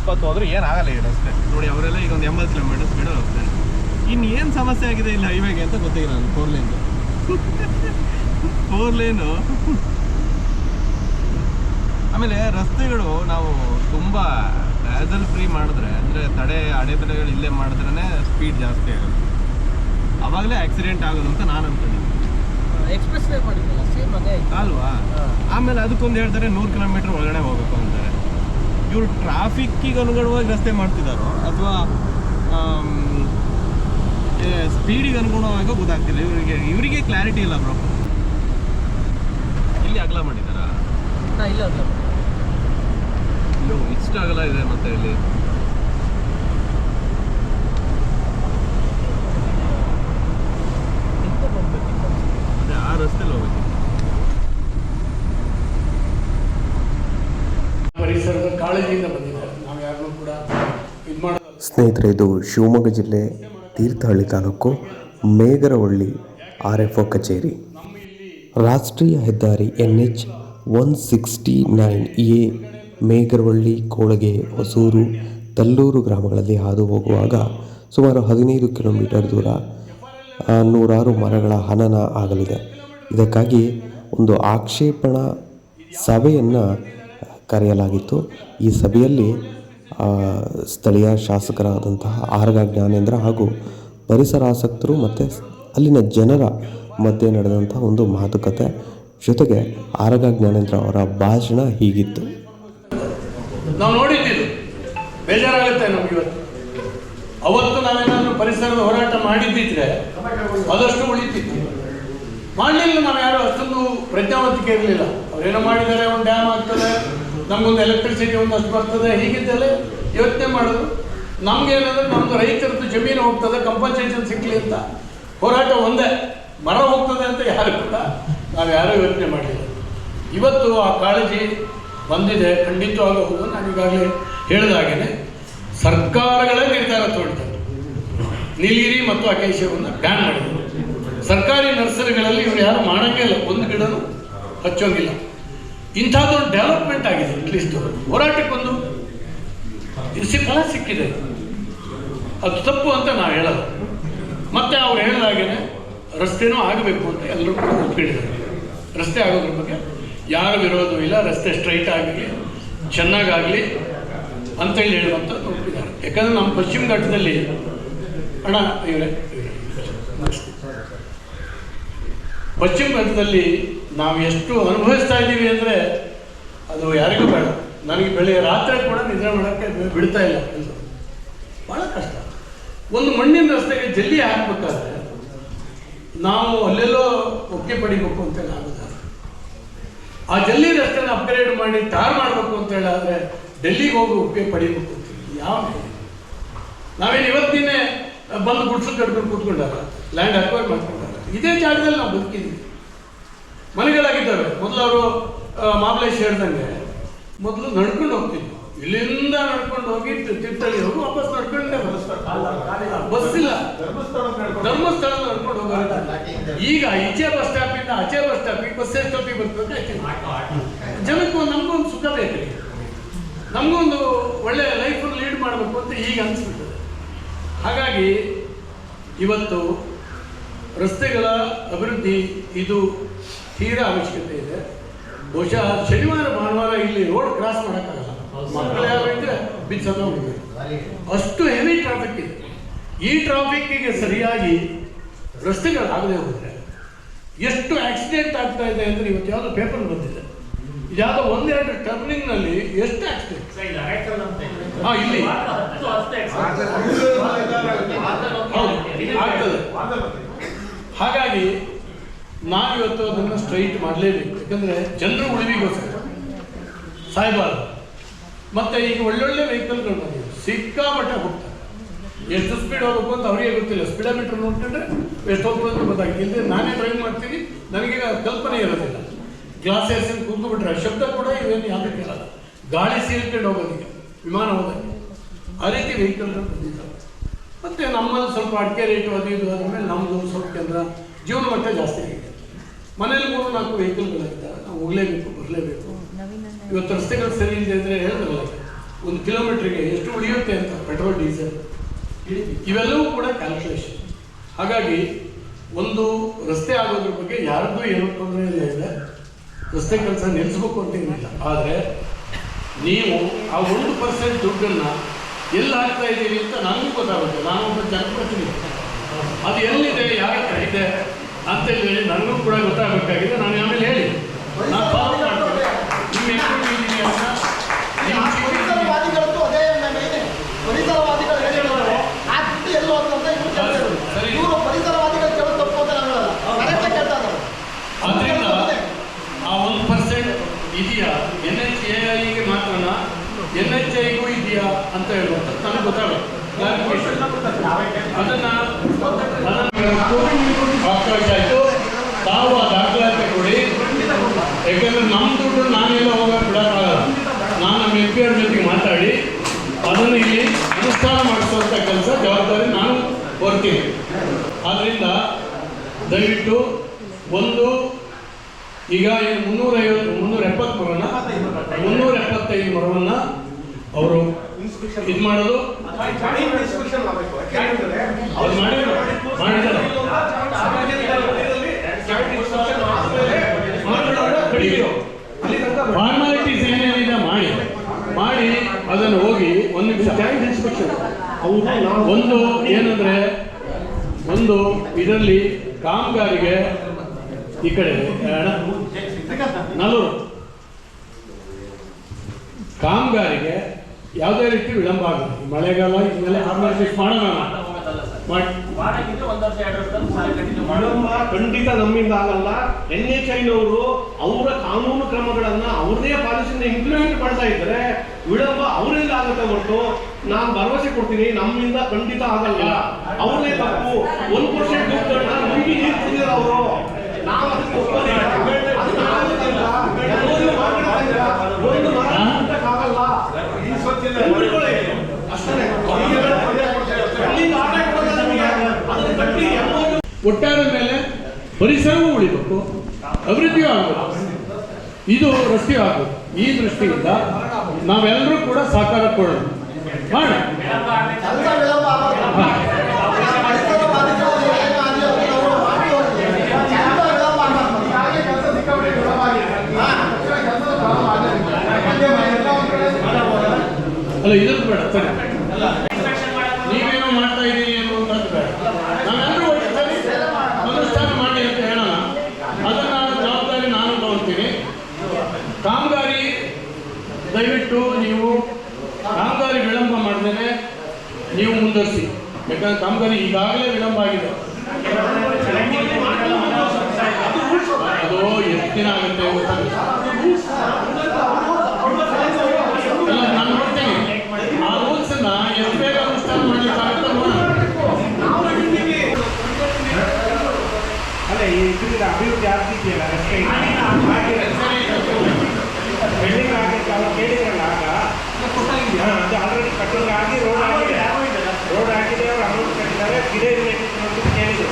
ಇಪ್ಪತ್ತು ಹೋದ್ರೆ ಏನಾಗಲ್ಲ ಈ ರಸ್ತೆ. ನೋಡಿ ಅವರೆಲ್ಲ ಈಗ ಒಂದು ಎಂಬತ್ತು ಕಿಲೋಮೀಟರ್ ಸ್ಪೀಡ್ ಹೋಗ್ತಾರೆ ಇನ್ನು ಏನು ಸಮಸ್ಯೆ ಆಗಿದೆ ಇಲ್ಲಿ ಹೈವೇಗೆ ಅಂತ ಗೊತ್ತಿಲ್ಲ ನಾನು ಫೋರ್ ಲೇನ್ ಫೋರ್ ಲೇನು ಆಮೇಲೆ ರಸ್ತೆಗಳು ನಾವು ತುಂಬ ಡ್ಯಾಸಲ್ ಫ್ರೀ ಮಾಡಿದ್ರೆ ಅಂದರೆ ತಡೆ ಅಡೆತಡೆಗಳು ಇಲ್ಲೇ ಮಾಡಿದ್ರೇ ಸ್ಪೀಡ್ ಜಾಸ್ತಿ ಆಗುತ್ತೆ. ಅವಾಗಲೇ ಆಕ್ಸಿಡೆಂಟ್ ಆಗೋದು ಅಂತ ನಾನು ಅನ್ಕೊಂಡಿದ್ದೀನಿ. ಎಕ್ಸ್ಪ್ರೆಸ್ ವೇ ಮಾಡಿದ್ರಲ್ಲ ಸೇಮ್ ಅದೇ. ಅಲ್ವಾ. ಆಮೇಲೆ ಅದಕ್ಕೊಂದು ಹೇಳ್ತಾರೆ ನೂರು ಕಿಲೋಮೀಟರ್ ಒಳಗಡೆ ಹೋಗಬೇಕು ಅಂತಾರೆ. ಇವರು ಟ್ರಾಫಿಕ್ಕಿಗೆ ಅನುಗುಣವಾಗಿ ರಸ್ತೆ ಮಾಡ್ತಿದ್ದಾರೋ ಅಥವಾ ಸ್ಪೀಡಿಗೆ ಅನುಗುಣವಾಗಿ ಗೊತ್ತಾಗ್ತಿಲ್ಲ. ಇವರಿಗೆ ಇವರಿಗೆ ಕ್ಲಾರಿಟಿ ಇಲ್ಲ ಬ್ರೋ ಇಲ್ಲಿ ಅಗಲ ಮಾಡಿದ್ದಾರಾ? ಇಲ್ಲ ಇಲ್ಲ ಇಲ್ಲೋ ಇಷ್ಟು ಅಗಲ ಇದೆ ಮತ್ತೆ ಇಲ್ಲಿ ಹಿಂದೆ ಹೋಗ್ಬೇಕಿತ್ತು ಅದೇ ಆ ರಸ್ತೆಲಿ ಹೋಗ್ಬೇಕು ಪರಿಸರದ ಕಾಳಜಿಯಿಂದ ಬಂದಿದ್ದಾರೆ ನಾವು ಯಾರನ್ನೂ ಕೂಡ ಇದು ಮಾಡೋದು ಸ್ನೇಹಿತರೆ, ಇದು ಶಿವಮೊಗ್ಗ ಜಿಲ್ಲೆ Thirthahalli taluk Megaravalli R F O ಕಚೇರಿ. ರಾಷ್ಟ್ರೀಯ ಹೆದ್ದಾರಿ N H one sixty nine A Megaravalli Kolage Hosur Thallur ಗ್ರಾಮಗಳಲ್ಲಿ ಹಾದು ಹೋಗುವಾಗ ಸುಮಾರು ಹದಿನೈದು ಕಿಲೋಮೀಟರ್ ದೂರ ನೂರಾರು ಮರಗಳ ಹನನ ಆಗಲಿದೆ. ಇದಕ್ಕಾಗಿ ಒಂದು ಆಕ್ಷೇಪಣಾ ಸಭೆಯನ್ನು ಕರೆಯಲಾಗಿತ್ತು. ಈ ಸಭೆಯಲ್ಲಿ ಸ್ಥಳೀಯ ಶಾಸಕರಾದಂತಹ ಆರ್ಗ ಜ್ಞಾನೇಂದ್ರ ಹಾಗೂ ಪರಿಸರ ಆಸಕ್ತರು ಮತ್ತು ಅಲ್ಲಿನ ಜನರ ಮಧ್ಯೆ ನಡೆದಂಥ ಒಂದು ಮಾತುಕತೆ. ಜೊತೆಗೆ ಆರಗ ಜ್ಞಾನೇಂದ್ರ ಅವರ ಭಾಷಣ ಹೀಗಿತ್ತು. ನಾವು ನೋಡಿದ್ದೀವಿ. ಬೇಜಾರಾಗುತ್ತೆ ನಮ್ಗೆ ಇವತ್ತು. ಅವತ್ತು ನಾವೇನಾದ್ರೂ ಪರಿಸರದ ಹೋರಾಟ ಮಾಡಿದ್ದಿದ್ರೆ ಅದಷ್ಟು ಉಳಿತಿತ್ತು. ಮಾಡಲಿಲ್ಲ ನಾವು ಯಾರು, ಅಷ್ಟೊಂದು ಪ್ರಜ್ಞಾವಂತಿಕೆ ಇರಲಿಲ್ಲ. ಅವ್ರೇನೋ ಮಾಡಿದ್ದಾರೆ, ಒಂದು ಡ್ಯಾಮ್ ಆಗ್ತದೆ. ನಮಗೊಂದು ಎಲೆಕ್ಟ್ರಿಸಿಟಿ ಒಂದಷ್ಟು ಬರ್ತದೆ, ಹೀಗಿದ್ದೆಲ್ಲ ಯೋಚನೆ ಮಾಡೋದು. ನಮ್ಗೆ ಏನಂದ್ರೆ ನಮ್ದು ರೈತರದ್ದು ಜಮೀನು ಹೋಗ್ತದೆ ಕಂಪನ್ಸೇಷನ್ ಸಿಕ್ಕಲಿ ಅಂತ. ಹೋರಾಟ ಒಂದೇ, ಮರ ಹೋಗ್ತದೆ ಅಂತ ಯಾರು ಕೂಡ ನಾವು ಯಾರೂ ಯೋಚನೆ ಮಾಡಿಲ್ಲ ಇವತ್ತು ಆ ಕಾಳಜಿ ಬಂದಿದೆ ಖಂಡಿತವಾಗೂ ಹೌದು ನಾನು ಈಗಾಗಲೇ ಹೇಳಿದಾಗೇನೆ ಸರ್ಕಾರಗಳೇ ನಿರ್ಧಾರ ತೊಗೊಳ್ತದೆ ನೀಲಗಿರಿ ಮತ್ತು ಅಕೇಶವನ್ನು ಬ್ಯಾನ್ ಮಾಡಿದ್ರು ಸರ್ಕಾರಿ ನರ್ಸರಿಗಳಲ್ಲಿ ಇವರು ಯಾರು ಮಾಡಂಗೇ ಇಲ್ಲ. ಒಂದು ಗಿಡನೂ ಹಚ್ಚೋಂಗಿಲ್ಲ. ಇಂಥದ್ದೊಂದು ಡೆವಲಪ್ಮೆಂಟ್ ಆಗಿದೆ ಅಟ್ಲೀಸ್ಟ್ ಹೋರಾಟಕ್ಕೊಂದು ಇಸಿ ಫಲ ಸಿಕ್ಕಿದೆ. ಅದು ತಪ್ಪು ಅಂತ ನಾವು ಹೇಳೋದು ಮತ್ತೆ ಅವ್ರು ಹೇಳಿದಾಗೇನೆ ರಸ್ತೆನೂ ಆಗಬೇಕು ಅಂತ ಎಲ್ಲರೂ ಕೂಡ ಒಪ್ಪಿಡಿದ್ದಾರೆ ರಸ್ತೆ ಆಗೋದ್ರ ಬಗ್ಗೆ ಯಾರ ವಿರೋಧವೂ ಇಲ್ಲ, ರಸ್ತೆ ಸ್ಟ್ರೈಟ್ ಆಗಲಿ, ಚೆನ್ನಾಗಾಗಲಿ ಅಂತೇಳಿ ಹೇಳುವಂಥ ಒಪ್ಪಿದ್ದಾರೆ. ಯಾಕಂದ್ರೆ ನಮ್ಮ ಪಶ್ಚಿಮ ಘಟ್ಟದಲ್ಲಿ ಇವರೇ ಇವರೇ ಪಶ್ಚಿಮ ಘಟ್ಟದಲ್ಲಿ ನಾವು ಎಷ್ಟು ಅನುಭವಿಸ್ತಾ ಇದ್ದೀವಿ ಅಂದರೆ ಅದು ಯಾರಿಗೂ ಬೇಡ. ನನಗೆ ಬೆಳೆ ರಾತ್ರಿ ಕೂಡ ನಿದ್ರೆ ಮಾಡೋಕ್ಕೆ ಬಿಡ್ತಾ ಇಲ್ಲ ಭಾಳ ಕಷ್ಟ. ಒಂದು ಮಣ್ಣಿನ ರಸ್ತೆಗೆ ಜಲ್ಲಿ ಹಾಕ್ಬೇಕಾದ್ರೆ ನಾವು ಅಲ್ಲೆಲ್ಲೋ ಒಪ್ಪಿಗೆ ಪಡಿಬೇಕು ಅಂತ ಆಗುದಿಲ್ಲ. ಆ ಜಲ್ಲಿ ರಸ್ತೆನ ಅಪ್ಗ್ರೇಡ್ ಮಾಡಿ ಟಾರ್ ಮಾಡಬೇಕು ಅಂತ ಹೇಳಿದ್ರೆ ಡೆಲ್ಲಿಗೆ ಹೋಗಿ ಒಪ್ಪಿಗೆ ಪಡಿಬೇಕು ಅಂತ ಯಾವ? ನಾವೇನು ಇವತ್ತಿನೇ ಬಂದು ಗುಡ್ಸು ಕಟ್ಕೊಂಡು ಕೂತ್ಕೊಂಡಾರ? Land acquire ಮಾಡ್ಕೊಂಡಾರ? ಇದೇ ಜಾಗದಲ್ಲಿ ನಾವು ಬದುಕಿದ್ದೀವಿ. ಮನೆಗಳಾಗಿದ್ದಾವೆ ಮೊದಲು ಅವರು ಮಾಮಲೇಶ್ ಹೇಳ್ದಂಗೆ, ಮೊದಲು ನಡ್ಕೊಂಡು ಹೋಗ್ತಿದ್ವಿ ಇಲ್ಲಿಂದ ನಡ್ಕೊಂಡು ಹೋಗಿ ತೀರ್ಥಹಳ್ಳಿ ಹೋಗಿ, ವಾಪಸ್ ನಡ್ಕೊಂಡೆ ಬಸ್ ಇಲ್ಲ. ಧರ್ಮಸ್ಥಳ ನಡ್ಕೊಂಡು ಹೋಗೋದು. ಈಗ ಈಚೆ ಬಸ್ ಸ್ಟಾಪಿಂದ ಆಚೆ ಬಸ್ ಸ್ಟಾಪಿಗೆ ಬಸ್ ಸ್ಟಾಪಿಗೆ ಬರ್ಬೇಕು ಜನಕ್ಕೂ ನಮಗೊಂದು ಸುಖ ಬೇಕ್ರಿ ನಮಗೊಂದು ಒಳ್ಳೆ ಲೈಫ್ ಲೀಡ್ ಮಾಡಬೇಕು ಅಂತ ಈಗ ಅನಿಸ್ಬಿಟ್ಟಿದೆ ಹಾಗಾಗಿ ಇವತ್ತು ರಸ್ತೆಗಳ ಅಭಿವೃದ್ಧಿ ಇದು ತೀರಾ ಅವಶ್ಯಕತೆ ಇದೆ. ಬಹುಶಃ ಶನಿವಾರ ಭಾನುವಾರ ಇಲ್ಲಿ ರೋಡ್ ಕ್ರಾಸ್ ಮಾಡೋಕ್ಕಾಗಲ್ಲ. ಮಕ್ಕಳು ಯಾರು ಇದ್ರೆ ಬಿಚ್ಚೋದು ಅಷ್ಟು ಹೆವಿ ಟ್ರಾಫಿಕ್ ಇದೆ. ಈ ಟ್ರಾಫಿಕ್ಕಿಗೆ ಸರಿಯಾಗಿ ರಸ್ತೆಗಳಾಗದೆ ಹೋದರೆ ಎಷ್ಟು ಆಕ್ಸಿಡೆಂಟ್ ಆಗ್ತಾ ಇದೆ ಅಂದರೆ ಇವತ್ತು ಯಾವುದೋ ಪೇಪರ್ ಬಂದಿದೆ. ಯಾವುದೋ ಒಂದೆರಡು ಟರ್ನಿಂಗ್ನಲ್ಲಿ ಎಷ್ಟು ಆಕ್ಸಿಡೆಂಟ್ ಹಾಂ ಇಲ್ಲಿ. ಹೌದು ಆಗ್ತದೆ. ಹಾಗಾಗಿ ನಾವಿವತ್ತು ಅದನ್ನು ಸ್ಟ್ರೈಟ್ ಮಾಡಲೇಬೇಕು. ಯಾಕಂದರೆ ಜನರು ಉಳಿವಿಗೋಸ್ಕರ. ಸಾಯ್ಬಾರ್ದು. ಮತ್ತೆ ಈಗ ಒಳ್ಳೊಳ್ಳೆ ವೆಹಿಕಲ್ಗಳು ಬಂದಿವೆ. ಸಿಕ್ಕಾಪಟ್ಟೆ ಹೋಗ್ತಾರೆ ಎಷ್ಟು ಸ್ಪೀಡ್ ಹೋಗಬೇಕು ಅಂತ ಅವರಿಗೆ ಗೊತ್ತಿಲ್ಲ. ಸ್ಪೀಡೋಮೀಟರ್ ನೋಡ್ಕೊಂಡ್ರೆ ಎಷ್ಟು ಹೋಗ್ಬೋದು ಅಂತ ಗೊತ್ತಾಗಿಲ್ಲ ನಾನೇ ಡ್ರೈವ್ ಮಾಡ್ತೀನಿ. ನನಗೆ ಕಲ್ಪನೆ ಇರೋದಿಲ್ಲ. ಗ್ಲಾಸ್ ಏರ್ಸಿಂದ ಕೂತ್ಬಿಟ್ರೆ ಶಬ್ದ ಕೂಡ ಇವೇನು ಯಾವುದಕ್ಕೆ ಇರಲ್ಲ ಗಾಳಿ ಸೇರ್ಕೊಂಡು ಹೋಗೋದಕ್ಕೆ, ವಿಮಾನ ಹೋಗೋದಕ್ಕೆ. ಆ ರೀತಿ ವೆಹಿಕಲ್ಗಳು ಬಂದಿದ್ದಾವೆ. ಮತ್ತು ನಮ್ಮಲ್ಲಿ ಸ್ವಲ್ಪ ಅಡಿಕೆ ರೇಟು ಅದು ಇದು ಆದಮೇಲೆ ನಮ್ಮದು ಸ್ವಲ್ಪ ಕೇಂದ್ರ ಜೀವನ ಮಟ್ಟ ಜಾಸ್ತಿ ಆಗಿದೆ. ಮನೇಲಿ ಮೂರು ನಾಲ್ಕು ವೆಹಿಕಲ್ಗಳಾಗಿದ್ದಾರೆ ನಾವು ಹೋಗಲೇಬೇಕು ಬರಲೇಬೇಕು. ಇವತ್ತು ರಸ್ತೆಗಳು ಸರಿ ಇದೆ ಅಂದರೆ ಹೇಳಿದ್ರಲ್ಲ ಒಂದು ಕಿಲೋಮೀಟ್ರಿಗೆ ಎಷ್ಟು ಉಳಿಯುತ್ತೆ ಅಂತ ಪೆಟ್ರೋಲ್ ಡೀಸೆಲ್ ಇವೆಲ್ಲವೂ ಕೂಡ ಕ್ಯಾಲ್ಕುಲೇಷನ್ ಹಾಗಾಗಿ ಒಂದು ರಸ್ತೆ ಆಗೋದ್ರ ಬಗ್ಗೆ ಯಾರಿಗೂ ಏನೋ ತೊಂದರೆ ಇಲ್ಲ ಇದೆ ರಸ್ತೆ ಕೆಲಸ ನಿಲ್ಲಿಸ್ಬೇಕು ಅಂತ ಏನಿಲ್ಲ. ಆದರೆ ನೀವು ಆ ಒಂದು ಪರ್ಸೆಂಟ್ ದುಡ್ಡನ್ನು ಎಲ್ಲಿ ಹಾಕ್ತಾ ಇದ್ದೀವಿ ಅಂತ ನನಗೂ ಗೊತ್ತಾಗುತ್ತೆ. ನಾನು ಒಬ್ಬ ಜನಪ್ರತಿನಿಧಿ. ಅದು ಎಲ್ಲಿದೆ ಯಾರ ಇದೆ? ಅಂತ ಹೇಳಿ ನನಗೂ ಕೂಡ ಗೊತ್ತಾಗಬೇಕಾಗಿದೆ. ನಾನು ಆಮೇಲೆ ಹೇಳಿ ನಾನು follow ಮಾಡ್ತೀನಿ. ನಿಮ್ಮ ಎಕ್ಸ್ಪರ್ಟ್ ಇದ್ದೀನಿ ಅಂತ ನಿಮ್ಮ ಚಿಕ್ಕ ಪರಿಸರವಾದಿಗಳದ್ದು ಅದೇ ಇದೆ ಪರಿಸರವಾದಿಗಳು ಹೇಳಿದ್ದಾರೆ ಆ ದುಡ್ಡು ಎಲ್ಲೋ ಅಂತ ಇವ್ರು ಕೇಳ್ತಾರೆ ಸರಿ. ಇವರು ಪರಿಸರವಾದಿಗಳು ಕೇಳೋದು ತಪ್ಪು ಅಂತ ನಾನು ಹೇಳಲ್ಲ ಕರೆಕ್ಟಾಗಿ ಕೇಳ್ತಾ ಇದ್ದಾರೆ ಅದರಿಂದ ಆ ಒಂದು ಪರ್ಸೆಂಟ್ ಇದೆಯಾ ಎನ್ ಎಚ್ ಎ ಐಗೆ ಮಾತ್ರನಾ ಎನ್ ಎಚ್ ಐಗೂ ಇದೆಯಾ ಅಂತ ಹೇಳುವಂಥದ್ದು ನನಗೆ ಗೊತ್ತಾಗುತ್ತೆ Clarification. ಅದನ್ನ ಅವಕಾಶ ಆಯಿತು ತಾವು ಆ ದಾಖಲಾತಿ ಕೊಡಿ ಯಾಕೆಂದ್ರೆ ನಮ್ಮ ದುಡ್ಡು ನಾನೆಲ್ಲ ಹೋಗೋಕೆ ಬಿಡೋಕ್ಕಾಗಲ್ಲ ನಾನು ನಮ್ಮ ಎಂ ಪಿ ಅವ್ರ ಜೊತೆಗೆ ಮಾತಾಡಿ ಅದನ್ನು ಇಲ್ಲಿ ಅನುಷ್ಠಾನ ಮಾಡಿಸುವಂಥ ಕೆಲಸ ಜವಾಬ್ದಾರಿ ನಾನು ಹೊರ್ತೀನಿ ಆದ್ದರಿಂದ ದಯವಿಟ್ಟು ಒಂದು ಈಗ ಏನು ಮುನ್ನೂರೈವತ್ತು ಮುನ್ನೂರ ಎಪ್ಪತ್ತು ಮರವನ್ನು ಮುನ್ನೂರ ಎಪ್ಪತ್ತೈದು ಮರವನ್ನು ಅವರು ಇದು ಮಾಡೋದು. ಅವ್ರು ಮಾಡಿದ್ರು. ಮಾಡಿದ್ದಾರೆ ಫಾರ್ಮಾಲಿಟೀಸ್ ಏನೇನಿದೆ ಮಾಡಿ ಮಾಡಿ ಅದನ್ನು ಹೋಗಿ ಒಂದು ಏನಂದ್ರೆ, ಒಂದು ಇದರಲ್ಲಿ ಕಾಮಗಾರಿಗೆ ಈ ಕಡೆ ನಲ್ವರು ಕಾಮಗಾರಿಗೆ ಯಾವುದೇ ರೀತಿ ವಿಳಂಬ ಆಗುತ್ತೆ ಮಳೆಗಾಲ ಇದನ್ನೆಲ್ಲ ಫಾರ್ಮಾಲಿಟೀಸ್ ಮಾಡೋಣ ಖಂಡಿತ ನಮ್ಮಿಂದ ಆಗಲ್ಲ. ಎನ್ ಎಚ್ ಐನವರು ಅವರ ಕಾನೂನು ಕ್ರಮಗಳನ್ನ ಅವ್ರದೇ ಪಾಲಿಸಿಯಿಂದ ಇಂಪ್ಲಿಮೆಂಟ್ ಮಾಡ್ತಾ ಇದ್ದಾರೆ. ವಿಳಂಬ ಅವರಿಂದ ಆಗುತ್ತೆ ಹೊರತು ನಾನು ಭರವಸೆ ಕೊಡ್ತೀನಿ ನಮ್ಮಿಂದ ಖಂಡಿತ ಆಗಲ್ಲ. ಅವ್ರನ್ನೇ ತಪ್ಪು. ಒಂದು ಪರ್ಸೆಂಟ್ ದುಡ್ಡನ್ನ ನಮಗೆ ನೀರು ಕುಡಿದಾರೆ ಅವರು. ನಾವು ಅದಕ್ಕೆ ಒಂದು ಮರ. ಅಷ್ಟೇ. ಒಟ್ಟಾರೆ ಮೇಲೆ ಪರಿಸರವೂ ಉಳಿಬೇಕು. ಅಭಿವೃದ್ಧಿಯೂ ಆಗಬೇಕು. ಇದು ರಸ್ತೆಯೂ ಆಗಬೇಕು ಈ ದೃಷ್ಟಿಯಿಂದ ನಾವೆಲ್ಲರೂ ಕೂಡ ಸಹಕಾರ ಕೊಡೋಣ. ಮಾಡಿ ಕೆಲಸ ವಿಳಂಬ ಆಗಬಾರ್ದು. ಪರಿಸರವಾದಿಗಳು ಏನೇ ಆಗಲಿ ಅವ್ರಿಗೆ ಅವರು ಮಾಡಿ ಹೋಗ್ಲಿ. ಕೆಲಸ ವಿಳಂಬ ಆಗಬಾರ್ದು. ಹಾಗೆ ಕೆಲಸ ಸಿಕ್ಕಾಪಟ್ಟೆ ವಿಳಂಬ ಆಗಿದೆ. ಹಾ, ಕೆಲಸದ ಪ್ರಾರಂಭ ಆಗಲಿಲ್ಲ. ಯಾಕಂದ್ರೆ ಎಲ್ಲ ಒಂದ್ ಕಡೆ ಮಾಡಬಹುದು. ಅಲ್ಲ ಇದನ್ನು ಬೇಡ ಸರಿ ನೀವೇನೋ ಮಾಡ್ತಾ ಇದ್ದೀರಿ ಅನ್ನುವಂಥದ್ದು ಬೇಡ ನಾವೆಲ್ಲರೂ ಒಟ್ಟು ಸರಿ ಅನುಷ್ಠಾನ ಮಾಡಿ ಅಂತ ಹೇಳೋಣ ಅದನ್ನು ಜವಾಬ್ದಾರಿ ನಾನು ತಗೊಳ್ತೀನಿ ಕಾಮಗಾರಿ ದಯವಿಟ್ಟು ನೀವು ಕಾಮಗಾರಿ ವಿಳಂಬ ಮಾಡಿದರೆ ನೀವು ಮುಂದುವರಿಸಿ. ಯಾಕಂದ್ರೆ ಕಾಮಗಾರಿ ಈಗಾಗಲೇ ವಿಳಂಬ ಆಗಿದೆ. ಅದು ಎಷ್ಟು ದಿನ ಆಗುತ್ತೆ ನಾನು ನೋಡ್ತೀನಿ. ಆ ರೂಲ್ಸ್ ಅನ್ನ ಎಷ್ಟು ಬೇಗ ಅನುಷ್ಠಾನ ಮಾಡ್ಲಿಕ್ಕಾಗುತ್ತೆ ಅಲ್ಲ ಇದರಿಂದ ಅಭಿವೃದ್ಧಿ ಆಗ್ತಿದೆಯಲ್ಲ ರಸ್ತೆ ಬಿಲ್ಡಿಂಗ್ ಆಗಕ್ಕೆ ಅವ್ರು ಕೇಳಿದ್ರಲ್ಲ ಆಗ ಹಾ, ಅದು ಆಲ್ರೆಡಿ ಕಟ್ಟಿಂಗ್ ಆಗಿ ರೋಡ್ ಆಗಿದೆ ರೋಡ್ ಆಗಿದೆ ಅವ್ರು ಅಮೌಂಟ್ ಕಟ್ಟಿದ್ದಾರೆ ಗಿಡ ಇರ್ಬೇಕು ಅಂತ ಕೇಳಿದ್ರು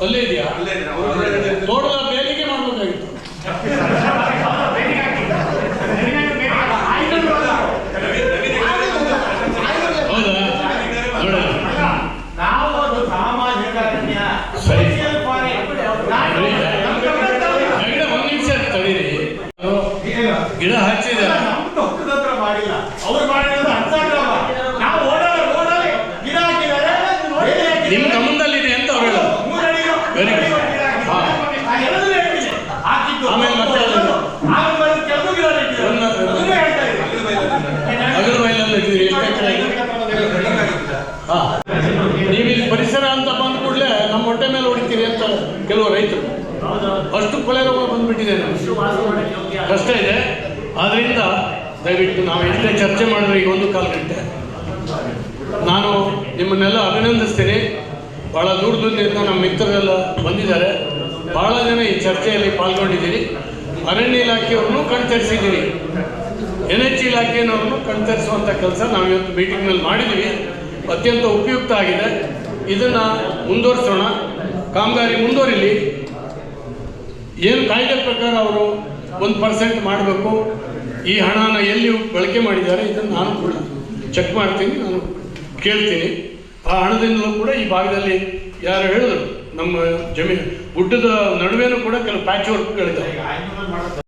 ಅಲ್ಲೇ ಇದೆಯಾ ತೋಟದ ಬೇಲಿಗೆ ಮಾಡ್ಬೇಕಾಗಿತ್ತು ಹೌದಾ ನೋಡ ನಾವು ಅದು ಸಾಮಾಜಿಕ ಸರಿ ಗಿಡ ಒಂದ್ ನಿಮಿಷ ತಡೀರಿ ಗಿಡ ಹಚ್ಚಿದ್ದಾರೆ ಹತ್ರ ಮಾಡಿಲ್ಲ ಅವ್ರು ಮಾಡಿರೋದು ಹತ್ತಾಗ್ರಹ ನಾವು ಓಡಾಡ ರೋಡಲ್ಲಿ ಗಿಡ ಹಾಕಿದ್ದಾರೆ ಬೇಲಿ ಹಾಕಿದ್ದಾರೆ. ನಿಮ್ ಗಮನದಲ್ಲಿದೆ ಅಂತ ಅವ್ರು ಹೇಳೋದು ಮೂರಡಿ Very good. ಹಾ. ಆ ಎಲ್ಲದೂ ಹೇಳ್ತೀನಿ. ಹಾಕಿದ್ದು ಆಮೇಲೆ ಮತ್ತೆ ಅದು- ಆಮೇಲೆ ಬಂದು ಕೆಲವು ಗಿಡ ನೆಟ್ಟಿದ್ದಾರೆ. ಒಂದು- ಅದನ್ನೂ ಹೇಳ್ತಾ ಇದ್ದೀನಿ. ಅಗಲ ಬಯಲಲ್ಲಿ ಇದ್ದೀರಿ ಎಷ್ಟು ಎಕರೆ ಇದೆ? ಹಾ. ನೀವು ಇಲ್ಲಿ ಪರಿಸರ ಅಂತ ಬಂದ ಕೂಡಲೇ ನಮ್ಮ ಹೊಟ್ಟೆ ಮೇಲೆ ಹೊಡಿತೀರಿ ಅಂತ ಕೆಲವು ರೈತರು. ಅಷ್ಟು ಕೊಲೆ ರೋಗ ಬಂದ್ಬಿಟ್ಟಿದೆ ಕಷ್ಟ ಇದೆ. ಆದ್ರಿಂದ ದಯವಿಟ್ಟು ನಾವು ಎಷ್ಟೇ ಚರ್ಚೆ ಮಾಡಿದ್ರೆ ಈಗ ಒಂದು ಕಾಲ ಗಂಟೆ. ನಾನು ನಿಮ್ಮನ್ನೆಲ್ಲ ಅಭಿನಂದಿಸ್ತೀನಿ. ಭಾಳ ದೂರ ದೂರದಿಂದ ನಮ್ಮ ಮಿತ್ರರೆಲ್ಲ ಬಂದಿದ್ದಾರೆ. ಭಾಳ ಜನ ಈ ಚರ್ಚೆಯಲ್ಲಿ ಪಾಲ್ಗೊಂಡಿದ್ದೀರಿ. ಅರಣ್ಯ ಇಲಾಖೆಯವ್ರನ್ನೂ ಕಣ್ತರಿಸಿದ್ದೀವಿ ಎನ್ ಎಚ್ ಇಲಾಖೆಯವ್ರನ್ನೂ ಕಣ್ತರಿಸುವಂಥ ಕೆಲಸ ನಾವು ಇವತ್ತು ಮೀಟಿಂಗ್ನಲ್ಲಿ ಮಾಡಿದ್ದೀವಿ ಅತ್ಯಂತ ಉಪಯುಕ್ತ ಆಗಿದೆ. ಇದನ್ನು ಮುಂದುವರಿಸೋಣ. ಕಾಮಗಾರಿ ಮುಂದುವರಿಲಿ. ಏನು ಕಾಯ್ದೆ ಪ್ರಕಾರ ಅವರು ಒಂದು ಪರ್ಸೆಂಟ್ ಮಾಡಬೇಕು? ಈ ಹಣನ ಎಲ್ಲಿ ಬಳಕೆ ಮಾಡಿದ್ದಾರೆ? ಇದನ್ನು ನಾನು ಕೂಡ ಚೆಕ್ ಮಾಡ್ತೀನಿ, ನಾನು ಕೇಳ್ತೀನಿ. ಆ ಹಣದಿಂದಲೂ ಕೂಡ ಈ ಭಾಗದಲ್ಲಿ ಯಾರು ಹೇಳಿದ್ರು. ನಮ್ಮ ಜಮೀನು ಗುಡ್ಡದ ನಡುವೆನೂ ಕೂಡ ಕೆಲವು ಪ್ಯಾಚ್ ವರ್ಕ್ಗಳಿದ್ದಾವೆ